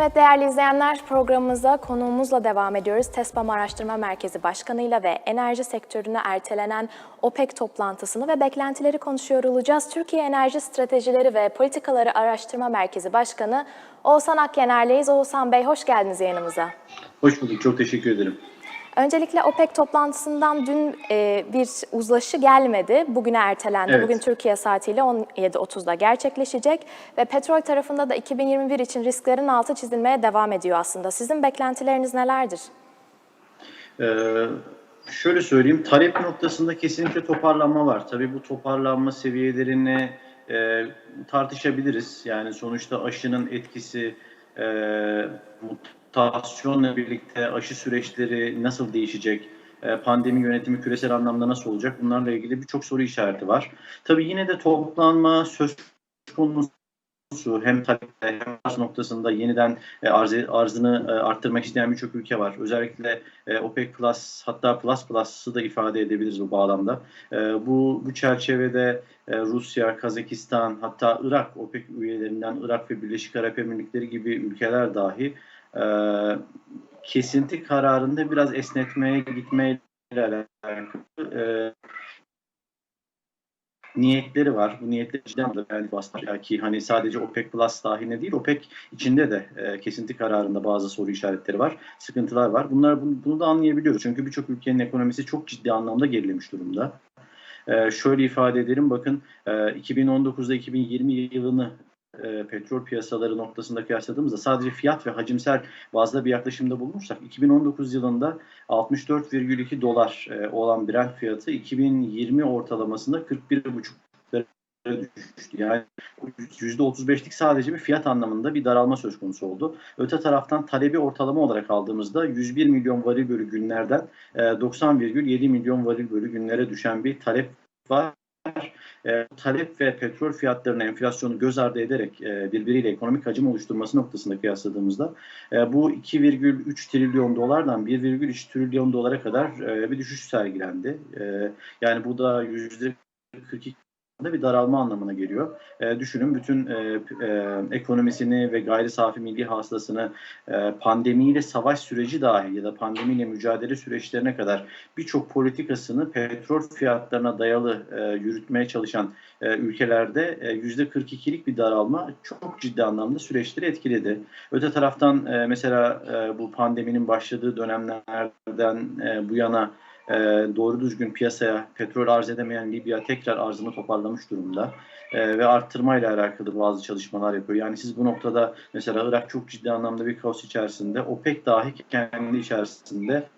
Evet değerli izleyenler programımıza konuğumuzla devam ediyoruz. TESPAM Araştırma Merkezi Başkanı'yla ve enerji sektörüne ertelenen OPEC toplantısını ve beklentileri konuşuyor olacağız. Türkiye Enerji Stratejileri ve Politikaları Araştırma Merkezi Başkanı Oğuzhan Akyener'leyiz. Oğuzhan Bey hoş geldiniz yayınımıza. Hoş bulduk, çok teşekkür ederim. Öncelikle OPEC toplantısından dün e, bir uzlaşı gelmedi. Bugüne ertelendi. Evet. Bugün Türkiye saatiyle 17.30'da gerçekleşecek ve petrol tarafında da 2021 için risklerin altı çizilmeye devam ediyor aslında. Sizin beklentileriniz nelerdir? Ee, şöyle söyleyeyim, talep noktasında kesinlikle toparlanma var. Tabii bu toparlanma seviyelerini e, tartışabiliriz. Yani sonuçta aşının etkisi, e, mutasyonla birlikte aşı süreçleri nasıl değişecek? E, pandemi yönetimi küresel anlamda nasıl olacak? Bunlarla ilgili birçok soru işareti var. Tabii yine de toplanma söz konusu hem talep hem arz noktasında yeniden e, arz, arzını e, arttırmak isteyen birçok ülke var. Özellikle OPEC Plus hatta Plus Plus'ı da ifade edebiliriz bu bağlamda. Bu bu çerçevede Rusya, Kazakistan hatta Irak OPEC üyelerinden Irak ve Birleşik Arap Emirlikleri gibi ülkeler dahi e, kesinti kararında biraz esnetmeye gitmeyle alakalı e, niyetleri var. Bu niyetleri cidden de yani bastırıyor ki hani sadece OPEC Plus dahilinde değil OPEC içinde de e, kesinti kararında bazı soru işaretleri var, sıkıntılar var. Bunlar bunu, bunu da anlayabiliyoruz. Çünkü birçok ülkenin ekonomisi çok ciddi anlamda gerilemiş durumda. E, şöyle ifade edelim bakın e, 2019'da 2020 yılını e, petrol piyasaları noktasında kıyasladığımızda sadece fiyat ve hacimsel bazda bir yaklaşımda bulunursak 2019 yılında 64,2 dolar e, olan Brent fiyatı 2020 ortalamasında 41,5 düşmüştü. Yani %35'lik sadece bir fiyat anlamında bir daralma söz konusu oldu. Öte taraftan talebi ortalama olarak aldığımızda 101 milyon varil bölü günlerden e, 90,7 milyon varil bölü günlere düşen bir talep var. E, talep ve petrol fiyatlarının enflasyonu göz ardı ederek e, birbiriyle ekonomik hacim oluşturması noktasında kıyasladığımızda e, bu 2,3 trilyon dolardan 1,3 trilyon dolara kadar e, bir düşüş sergilendi. E, yani bu da %42 da bir daralma anlamına geliyor. E, düşünün bütün e, e, ekonomisini ve gayri safi milli hasılasını e, pandemiyle savaş süreci dahi ya da pandemiyle mücadele süreçlerine kadar birçok politikasını petrol fiyatlarına dayalı e, yürütmeye çalışan e, ülkelerde e, %42'lik bir daralma çok ciddi anlamda süreçleri etkiledi. Öte taraftan e, mesela e, bu pandeminin başladığı dönemlerden e, bu yana e, doğru düzgün piyasaya petrol arz edemeyen Libya tekrar arzını toparlamış durumda e, ve arttırmayla alakalı bazı çalışmalar yapıyor. Yani siz bu noktada mesela Irak çok ciddi anlamda bir kaos içerisinde, OPEC dahi kendi içerisinde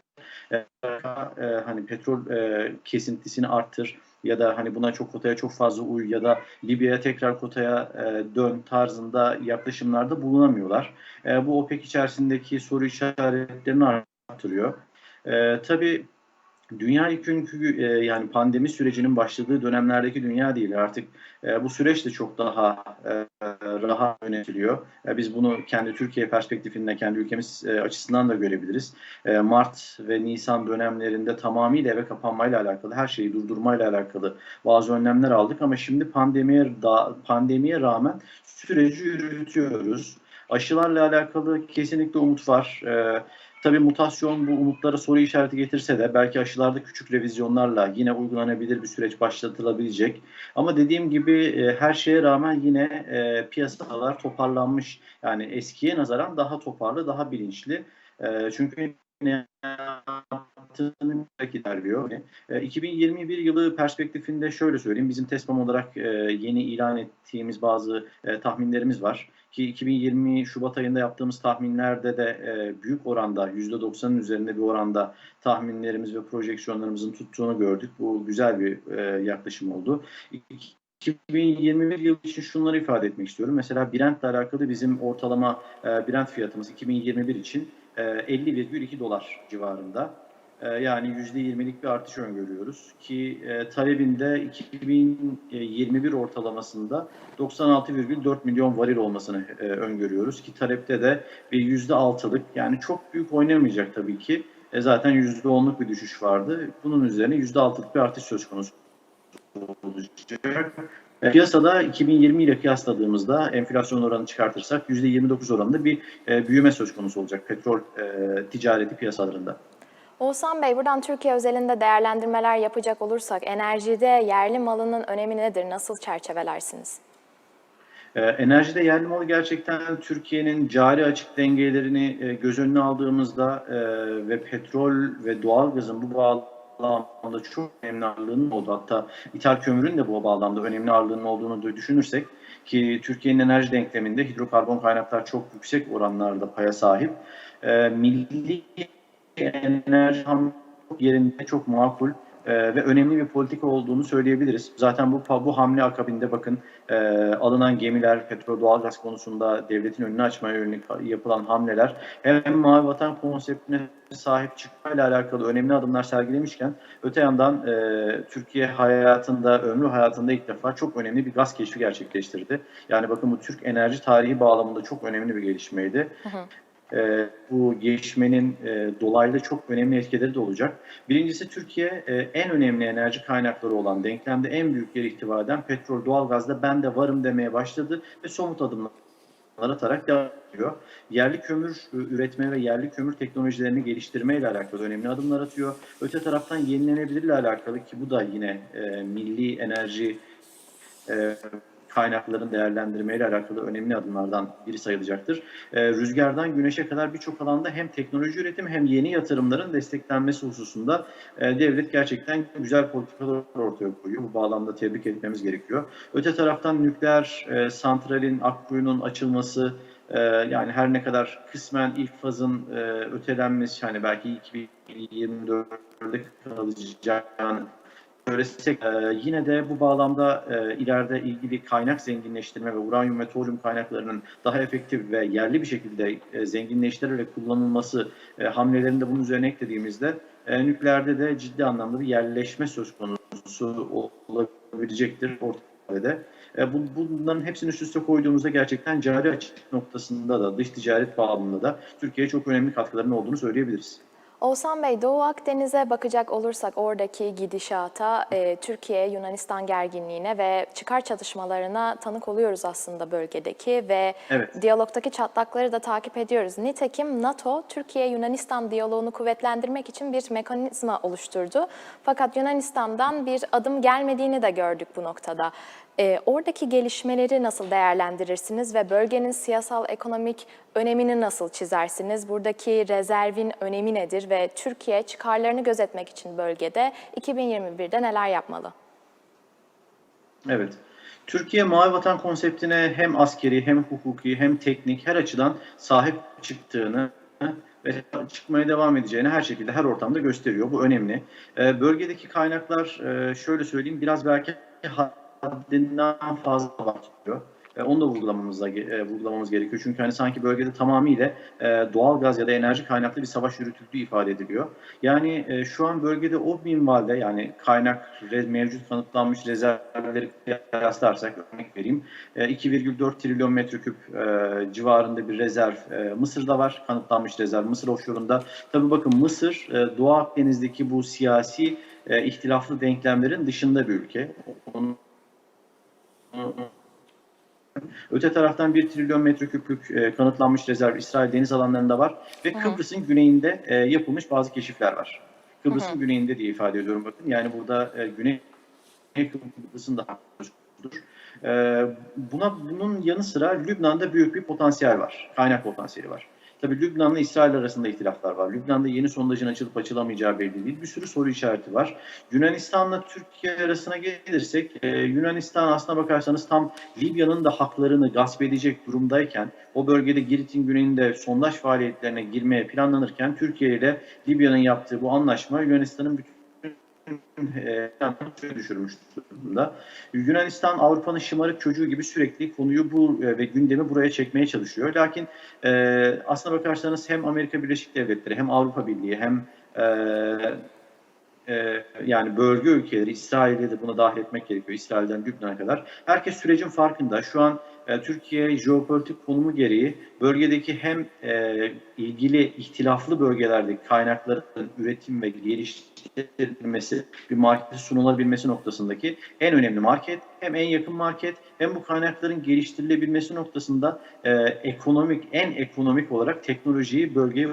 e, e, hani petrol e, kesintisini arttır ya da hani buna çok kotaya çok fazla uy ya da Libya'ya tekrar kotaya e, dön tarzında yaklaşımlarda bulunamıyorlar. E, bu OPEC içerisindeki soru işaretlerini arttırıyor. E, tabii Dünya yükünkü e, yani pandemi sürecinin başladığı dönemlerdeki dünya değil artık e, bu süreç de çok daha e, rahat yönetiliyor. E, biz bunu kendi Türkiye perspektifinden, kendi ülkemiz e, açısından da görebiliriz. E, Mart ve Nisan dönemlerinde tamamıyla eve kapanmayla alakalı, her şeyi durdurmayla alakalı bazı önlemler aldık ama şimdi pandemiye da, pandemiye rağmen süreci yürütüyoruz. Aşılarla alakalı kesinlikle umut var. E, Tabii mutasyon bu umutlara soru işareti getirse de belki aşılarda küçük revizyonlarla yine uygulanabilir bir süreç başlatılabilecek. Ama dediğim gibi e, her şeye rağmen yine e, piyasalar toparlanmış. Yani eskiye nazaran daha toparlı, daha bilinçli. E, çünkü ne yaptığını ilerliyor. E, 2021 yılı perspektifinde şöyle söyleyeyim. Bizim TESPAM olarak e, yeni ilan ettiğimiz bazı e, tahminlerimiz var. Ki 2020 Şubat ayında yaptığımız tahminlerde de e, büyük oranda %90'ın üzerinde bir oranda tahminlerimiz ve projeksiyonlarımızın tuttuğunu gördük. Bu güzel bir e, yaklaşım oldu. 2021 yılı için şunları ifade etmek istiyorum. Mesela Brent ile alakalı bizim ortalama e, Brent fiyatımız 2021 için e, 50,2 dolar civarında. E, yani %20'lik bir artış öngörüyoruz ki e, talebinde 2021 ortalamasında 96,4 milyon varil olmasını e, öngörüyoruz ki talepte de bir %6'lık yani çok büyük oynamayacak tabii ki. E, zaten %10'luk bir düşüş vardı. Bunun üzerine %6'lık bir artış söz konusu olacak. E, Piyasada 2020 ile kıyasladığımızda enflasyon oranı çıkartırsak %29 oranında bir büyüme söz konusu olacak petrol ticareti piyasalarında. Oğuzhan Bey, buradan Türkiye özelinde değerlendirmeler yapacak olursak enerjide yerli malının önemi nedir? Nasıl çerçevelersiniz? Ee, enerjide yerli malı gerçekten Türkiye'nin cari açık dengelerini e, göz önüne aldığımızda e, ve petrol ve doğalgazın bu bağlamda çok önemli ağırlığının olduğu hatta ithal kömürün de bu bağlamda önemli ağırlığının olduğunu düşünürsek ki Türkiye'nin enerji denkleminde hidrokarbon kaynaklar çok yüksek oranlarda paya sahip. E, milli enerji ham yerinde çok makul e, ve önemli bir politika olduğunu söyleyebiliriz. Zaten bu bu hamle akabinde bakın e, alınan gemiler, petrol, doğalgaz konusunda devletin önünü açmaya yönelik yapılan hamleler hem Mavi Vatan konseptine sahip çıkmayla alakalı önemli adımlar sergilemişken öte yandan e, Türkiye hayatında, ömrü hayatında ilk defa çok önemli bir gaz keşfi gerçekleştirdi. Yani bakın bu Türk enerji tarihi bağlamında çok önemli bir gelişmeydi. Hı hı. E, bu gelişmenin e, dolaylı çok önemli etkileri de olacak. Birincisi Türkiye e, en önemli enerji kaynakları olan denklemde en büyük yer ihtiva eden petrol, doğalgazda ben de varım demeye başladı ve somut adımlar atarak devam ediyor. Yerli kömür e, üretme ve yerli kömür teknolojilerini geliştirme ile alakalı önemli adımlar atıyor. Öte taraftan yenilenebilir ile alakalı ki bu da yine e, milli enerji e, kaynakların değerlendirmeyle alakalı önemli adımlardan biri sayılacaktır. Ee, rüzgardan güneşe kadar birçok alanda hem teknoloji üretimi hem yeni yatırımların desteklenmesi hususunda e, devlet gerçekten güzel politikalar ortaya koyuyor. Bu bağlamda tebrik etmemiz gerekiyor. Öte taraftan nükleer e, santralin, Akkuyu'nun açılması, e, yani her ne kadar kısmen ilk fazın e, ötelenmesi, hani belki 2024'de kalacağını söylesek e, yine de bu bağlamda e, ileride ilgili kaynak zenginleştirme ve uranyum ve toryum kaynaklarının daha efektif ve yerli bir şekilde e, zenginleştirilerek kullanılması e, hamlelerinde bunun üzerine eklediğimizde e, nükleerde de ciddi anlamda bir yerleşme söz konusu olabilecektir ortada. E, bu, bunların hepsini üst üste koyduğumuzda gerçekten cari açık noktasında da dış ticaret bağlamında da Türkiye'ye çok önemli katkılarının olduğunu söyleyebiliriz. Oğuzhan Bey, Doğu Akdeniz'e bakacak olursak oradaki gidişata, e, Türkiye-Yunanistan gerginliğine ve çıkar çatışmalarına tanık oluyoruz aslında bölgedeki ve Evet. diyalogdaki çatlakları da takip ediyoruz. Nitekim NATO, Türkiye-Yunanistan diyaloğunu kuvvetlendirmek için bir mekanizma oluşturdu. Fakat Yunanistan'dan bir adım gelmediğini de gördük bu noktada. E, oradaki gelişmeleri nasıl değerlendirirsiniz ve bölgenin siyasal ekonomik önemini nasıl çizersiniz? Buradaki rezervin önemi nedir ve Türkiye çıkarlarını gözetmek için bölgede 2021'de neler yapmalı? Evet. Türkiye Mavi Vatan konseptine hem askeri hem hukuki hem teknik her açıdan sahip çıktığını ve çıkmaya devam edeceğini her şekilde her ortamda gösteriyor. Bu önemli. Ee, bölgedeki kaynaklar e, şöyle söyleyeyim biraz belki haddinden fazla abartılıyor. E, onu da vurgulamamız, e, vurgulamamız gerekiyor. Çünkü hani sanki bölgede tamamıyla e, doğal gaz ya da enerji kaynaklı bir savaş yürütüldüğü ifade ediliyor. Yani e, şu an bölgede o minvalde yani kaynak re, mevcut kanıtlanmış rezervleri kıyaslarsak örnek vereyim. E, 2,4 trilyon metreküp e, civarında bir rezerv e, Mısır'da var. Kanıtlanmış rezerv Mısır offshore'unda. Tabii bakın Mısır e, Doğu Akdeniz'deki bu siyasi e, ihtilaflı denklemlerin dışında bir ülke. Onun Öte taraftan 1 trilyon metreküplük e, kanıtlanmış rezerv İsrail deniz alanlarında var ve. Kıbrıs'ın güneyinde e, yapılmış bazı keşifler var. Kıbrıs'ın güneyinde diye ifade ediyorum bakın. Yani burada e, Güney Kıbrıs'ın da hakkıdır. E, buna bunun yanı sıra Lübnan'da büyük bir potansiyel var. Kaynak potansiyeli var. Tabii Lübnan'la İsrail arasında ihtilaflar var. Lübnan'da yeni sondajın açılıp açılamayacağı belli değil. Bir sürü soru işareti var. Yunanistan'la Türkiye arasına gelirsek, e, Yunanistan aslına bakarsanız tam Libya'nın da haklarını gasp edecek durumdayken, o bölgede Girit'in güneyinde sondaj faaliyetlerine girmeye planlanırken, Türkiye ile Libya'nın yaptığı bu anlaşma Yunanistan'ın bütün e, düşürmüş durumda. Yunanistan Avrupa'nın şımarık çocuğu gibi sürekli konuyu bu e, ve gündemi buraya çekmeye çalışıyor. Lakin e, aslına bakarsanız hem Amerika Birleşik Devletleri hem Avrupa Birliği hem e, e, yani bölge ülkeleri, İsrail'i de buna dahil etmek gerekiyor. İsrail'den Lübnan'a kadar. Herkes sürecin farkında. Şu an Türkiye jeopolitik konumu gereği bölgedeki hem e, ilgili ihtilaflı bölgelerdeki kaynakların üretim ve geliştirilmesi, bir markete sunulabilmesi noktasındaki en önemli market, hem en yakın market, hem bu kaynakların geliştirilebilmesi noktasında e, ekonomik, en ekonomik olarak teknolojiyi bölgeye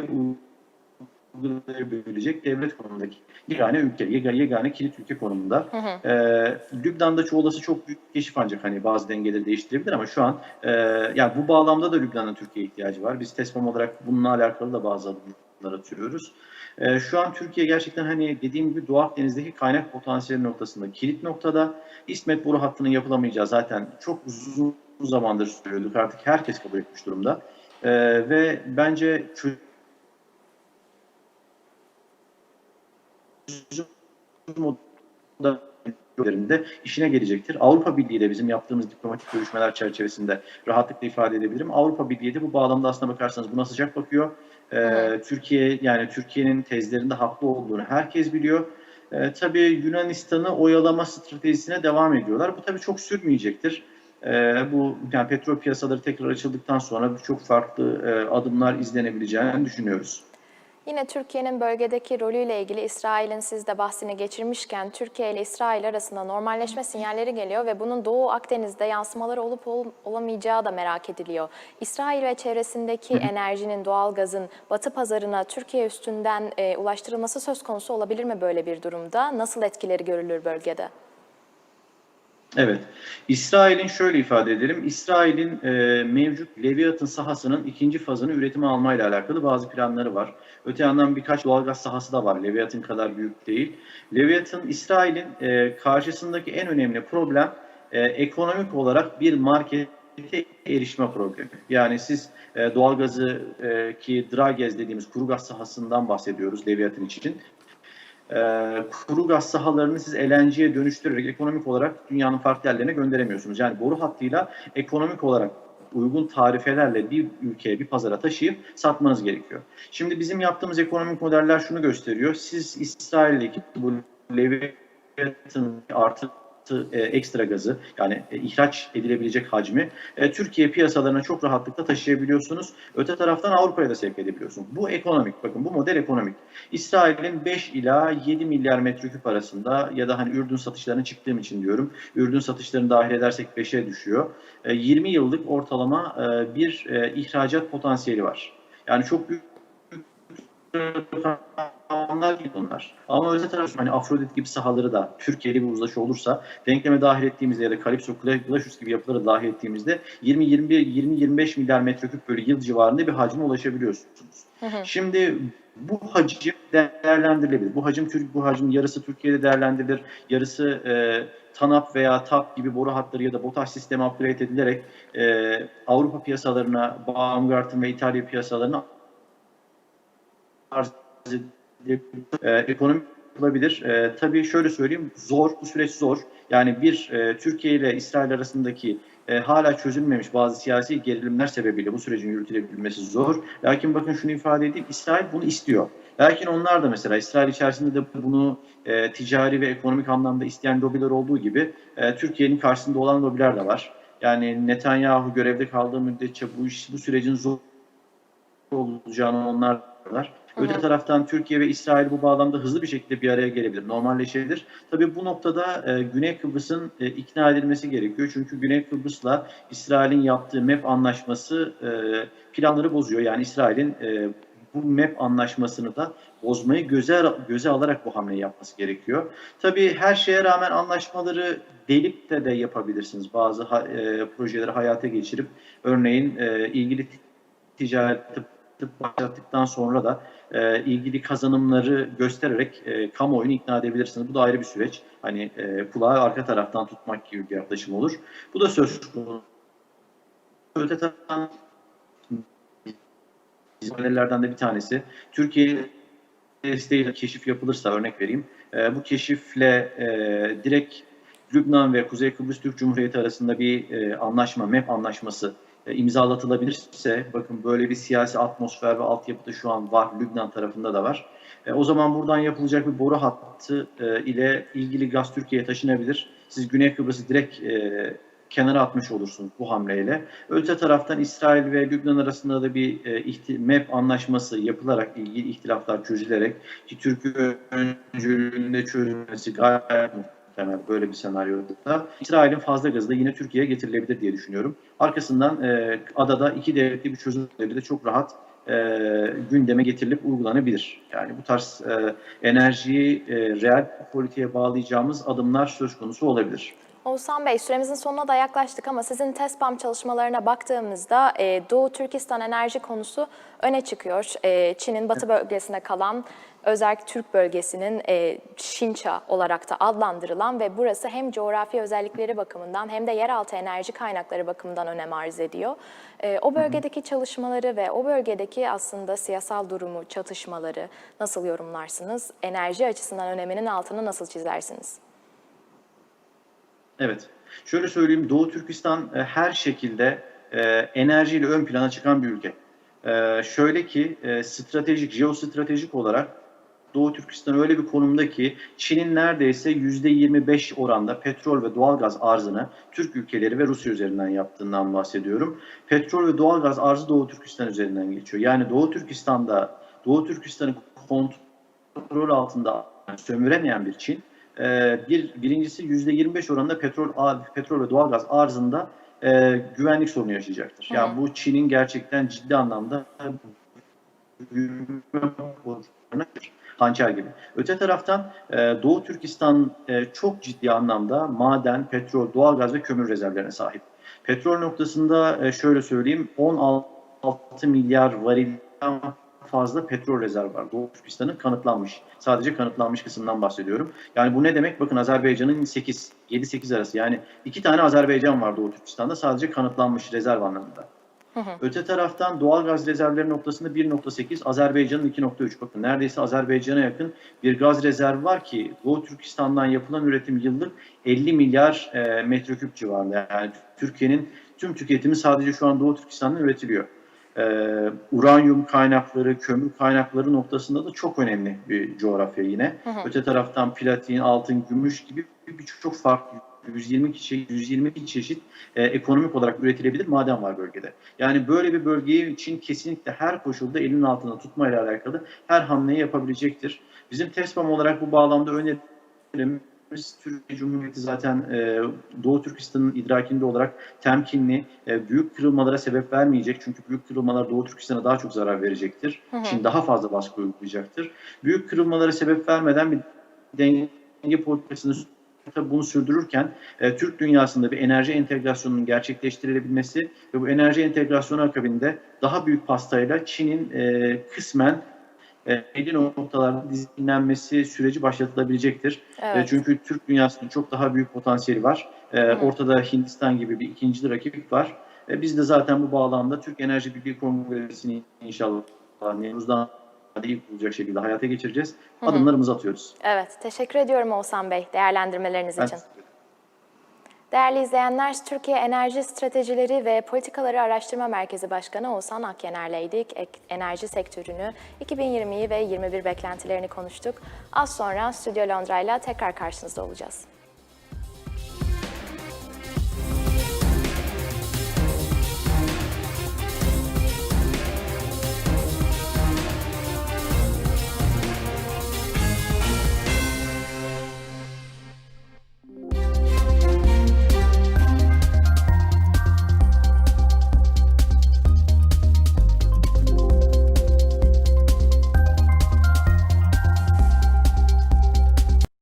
uygulayabilecek devlet konumundaki yegane ülke, yegane, kilit ülke konumunda. Hı hı. Ee, Lübnan'da çoğu olası çok büyük keşif ancak hani bazı dengeleri değiştirebilir ama şu an e, yani bu bağlamda da Lübnan'ın Türkiye'ye ihtiyacı var. Biz TESFAM olarak bununla alakalı da bazı adımlar atıyoruz. Ee, şu an Türkiye gerçekten hani dediğim gibi Doğu Akdeniz'deki kaynak potansiyeli noktasında kilit noktada İsmet boru hattının yapılamayacağı zaten çok uzun zamandır söylüyorduk artık herkes kabul etmiş durumda. Ee, ve bence üzerinde işine gelecektir. Avrupa Birliği de bizim yaptığımız diplomatik görüşmeler çerçevesinde rahatlıkla ifade edebilirim. Avrupa Birliği de bu bağlamda aslına bakarsanız buna sıcak bakıyor. Ee, Türkiye yani Türkiye'nin tezlerinde haklı olduğunu herkes biliyor. Ee, tabii Yunanistan'ı oyalama stratejisine devam ediyorlar. Bu tabii çok sürmeyecektir. Ee, bu yani petrol piyasaları tekrar açıldıktan sonra birçok farklı e, adımlar izlenebileceğini düşünüyoruz. Yine Türkiye'nin bölgedeki rolüyle ilgili İsrail'in siz de bahsini geçirmişken Türkiye ile İsrail arasında normalleşme sinyalleri geliyor ve bunun Doğu Akdeniz'de yansımaları olup ol- olamayacağı da merak ediliyor. İsrail ve çevresindeki enerjinin, doğalgazın Batı pazarına Türkiye üstünden e, ulaştırılması söz konusu olabilir mi böyle bir durumda? Nasıl etkileri görülür bölgede? Evet. İsrail'in şöyle ifade edelim. İsrail'in e, mevcut Leviathan sahasının ikinci fazını üretime almayla alakalı bazı planları var. Öte yandan birkaç doğalgaz sahası da var. Leviathan kadar büyük değil. Leviathan, İsrail'in e, karşısındaki en önemli problem e, ekonomik olarak bir markete erişme problemi. Yani siz e, doğalgazı e, ki Dragez dediğimiz kuru gaz sahasından bahsediyoruz Leviathan için e, kuru gaz sahalarını siz LNG'ye dönüştürerek ekonomik olarak dünyanın farklı yerlerine gönderemiyorsunuz. Yani boru hattıyla ekonomik olarak uygun tarifelerle bir ülkeye, bir pazara taşıyıp satmanız gerekiyor. Şimdi bizim yaptığımız ekonomik modeller şunu gösteriyor. Siz İsrail'deki bu Leviathan artı e, ekstra gazı yani e, ihraç edilebilecek hacmi e, Türkiye piyasalarına çok rahatlıkla taşıyabiliyorsunuz. Öte taraftan Avrupa'ya da sevk edebiliyorsunuz. Bu ekonomik. Bakın bu model ekonomik. İsrail'in 5 ila 7 milyar metreküp arasında ya da hani Ürdün satışlarına çıktığım için diyorum. Ürdün satışlarını dahil edersek 5'e düşüyor. E, 20 yıllık ortalama e, bir e, ihracat potansiyeli var. Yani çok büyük rakamlar değil bunlar. Ama öte taraftan hani Afrodit gibi sahaları da Türkiye'li bir uzlaşı olursa denkleme dahil ettiğimizde ya da Calypso, Glacius gibi yapıları dahil ettiğimizde 20-21-20-25 milyar metreküp bölü yıl civarında bir hacme ulaşabiliyorsunuz. Hı hı. Şimdi bu hacim değerlendirilebilir. Bu hacim Türk bu hacmin yarısı Türkiye'de değerlendirilir. Yarısı e, TANAP veya TAP gibi boru hatları ya da BOTAŞ sistemi upgrade edilerek e, Avrupa piyasalarına, Baumgarten ve İtalya piyasalarına arz. E, ekonomik yapılabilir. E, tabii şöyle söyleyeyim, zor, bu süreç zor. Yani bir e, Türkiye ile İsrail arasındaki e, hala çözülmemiş bazı siyasi gerilimler sebebiyle bu sürecin yürütülebilmesi zor. Lakin bakın şunu ifade edeyim, İsrail bunu istiyor. Lakin onlar da mesela İsrail içerisinde de bunu e, ticari ve ekonomik anlamda isteyen lobiler olduğu gibi e, Türkiye'nin karşısında olan lobiler de var. Yani Netanyahu görevde kaldığı müddetçe bu iş, bu sürecin zor olacağını onlar var. Öte taraftan Türkiye ve İsrail bu bağlamda hızlı bir şekilde bir araya gelebilir, normalleşebilir. Tabii bu noktada e, Güney Kıbrıs'ın e, ikna edilmesi gerekiyor. Çünkü Güney Kıbrıs'la İsrail'in yaptığı MEP anlaşması e, planları bozuyor. Yani İsrail'in e, bu MEP anlaşmasını da bozmayı göze, göze alarak bu hamleyi yapması gerekiyor. Tabii her şeye rağmen anlaşmaları delip de de yapabilirsiniz. Bazı ha, e, projeleri hayata geçirip örneğin e, ilgili ticareti başlattıktan sonra da e, ilgili kazanımları göstererek e, kamuoyunu ikna edebilirsiniz. Bu da ayrı bir süreç. Hani e, kulağı arka taraftan tutmak gibi bir yaklaşım olur. Bu da söz konusu. Öte taraftan modellerden de bir tanesi. Türkiye desteğiyle keşif yapılırsa örnek vereyim. E, bu keşifle e, direkt Lübnan ve Kuzey Kıbrıs Türk Cumhuriyeti arasında bir e, anlaşma, MEP anlaşması imzalatılabilirse, bakın böyle bir siyasi atmosfer ve altyapı da şu an var, Lübnan tarafında da var. E, o zaman buradan yapılacak bir boru hattı e, ile ilgili gaz Türkiye'ye taşınabilir. Siz Güney Kıbrıs'ı direkt e, kenara atmış olursunuz bu hamleyle. Öte taraftan İsrail ve Lübnan arasında da bir e, MEP anlaşması yapılarak ilgili ihtilaflar çözülerek ki Türkiye öncülüğünde çözülmesi gayet muhtemel böyle bir senaryoda İsrail'in fazla gazı da yine Türkiye'ye getirilebilir diye düşünüyorum. Arkasından e, adada iki devletli bir çözüm de çok rahat e, gündeme getirilip uygulanabilir. Yani bu tarz e, enerjiyi e, reel politiğe bağlayacağımız adımlar söz konusu olabilir. Oğuzhan Bey, süremizin sonuna da yaklaştık ama sizin TESPAM çalışmalarına baktığımızda e, Doğu Türkistan enerji konusu öne çıkıyor. E, Çin'in batı bölgesinde kalan özerk Türk bölgesinin e, Şinça olarak da adlandırılan ve burası hem coğrafi özellikleri bakımından hem de yeraltı enerji kaynakları bakımından önem arz ediyor. E, o bölgedeki çalışmaları ve o bölgedeki aslında siyasal durumu, çatışmaları nasıl yorumlarsınız? Enerji açısından öneminin altını nasıl çizersiniz? Evet. Şöyle söyleyeyim, Doğu Türkistan e, her şekilde e, enerjiyle ön plana çıkan bir ülke. E, şöyle ki e, stratejik, jeostratejik olarak Doğu Türkistan öyle bir konumda ki Çin'in neredeyse %25 oranda petrol ve doğalgaz arzını Türk ülkeleri ve Rusya üzerinden yaptığından bahsediyorum. Petrol ve doğalgaz arzı Doğu Türkistan üzerinden geçiyor. Yani Doğu Türkistan'da Doğu Türkistan'ı kontrol altında sömüremeyen bir Çin ee, bir birincisi yüzde 25 oranında petrol petrol ve doğalgaz arzında e, güvenlik sorunu yaşayacaktır. Yani bu Çin'in gerçekten ciddi anlamda hançer gibi. Öte taraftan e, Doğu Türkistan e, çok ciddi anlamda maden, petrol, doğalgaz ve kömür rezervlerine sahip. Petrol noktasında e, şöyle söyleyeyim 16 milyar varilden fazla petrol rezervi var. Doğu Türkistan'ın kanıtlanmış. Sadece kanıtlanmış kısımdan bahsediyorum. Yani bu ne demek? Bakın Azerbaycan'ın 8, 7-8 arası. Yani iki tane Azerbaycan var Doğu Türkistan'da sadece kanıtlanmış rezerv anlamında. Hı hı. Öte taraftan doğal gaz rezervleri noktasında 1.8, Azerbaycan'ın 2.3. Bakın neredeyse Azerbaycan'a yakın bir gaz rezervi var ki Doğu Türkistan'dan yapılan üretim yıllık 50 milyar e, metreküp civarında. Yani Türkiye'nin tüm tüketimi sadece şu an Doğu Türkistan'dan üretiliyor e, uranyum kaynakları, kömür kaynakları noktasında da çok önemli bir coğrafya yine. Hı hı. Öte taraftan platin, altın, gümüş gibi birçok çok farklı 120 çeşit, 122 çeşit e, ekonomik olarak üretilebilir maden var bölgede. Yani böyle bir bölgeyi için kesinlikle her koşulda elinin altında tutmayla alakalı her hamleyi yapabilecektir. Bizim TESPAM olarak bu bağlamda önerimiz Türkiye Cumhuriyeti zaten e, Doğu Türkistan'ın idrakinde olarak temkinli, e, büyük kırılmalara sebep vermeyecek. Çünkü büyük kırılmalar Doğu Türkistan'a daha çok zarar verecektir. Hı hı. Çin daha fazla baskı uygulayacaktır. Büyük kırılmalara sebep vermeden bir denge politikasını tabii bunu sürdürürken e, Türk dünyasında bir enerji entegrasyonunun gerçekleştirilebilmesi ve bu enerji entegrasyonu akabinde daha büyük pastayla Çin'in e, kısmen belli noktalarda dinlenmesi süreci başlatılabilecektir. Evet. E, çünkü Türk dünyasının çok daha büyük potansiyeli var. E, Hı. ortada Hindistan gibi bir ikinci rakip var. E, biz de zaten bu bağlamda Türk Enerji Birliği Kongresi'ni inşallah Nevruz'dan da ilk bulacak şekilde hayata geçireceğiz. Adımlarımızı atıyoruz. Evet, teşekkür ediyorum Oğuzhan Bey değerlendirmeleriniz Ben için. Değerli izleyenler, Türkiye Enerji Stratejileri ve Politikaları Araştırma Merkezi Başkanı Oğuzhan Akyener'leydik. Enerji sektörünü, 2020'yi ve 21 beklentilerini konuştuk. Az sonra Stüdyo Londra'yla tekrar karşınızda olacağız.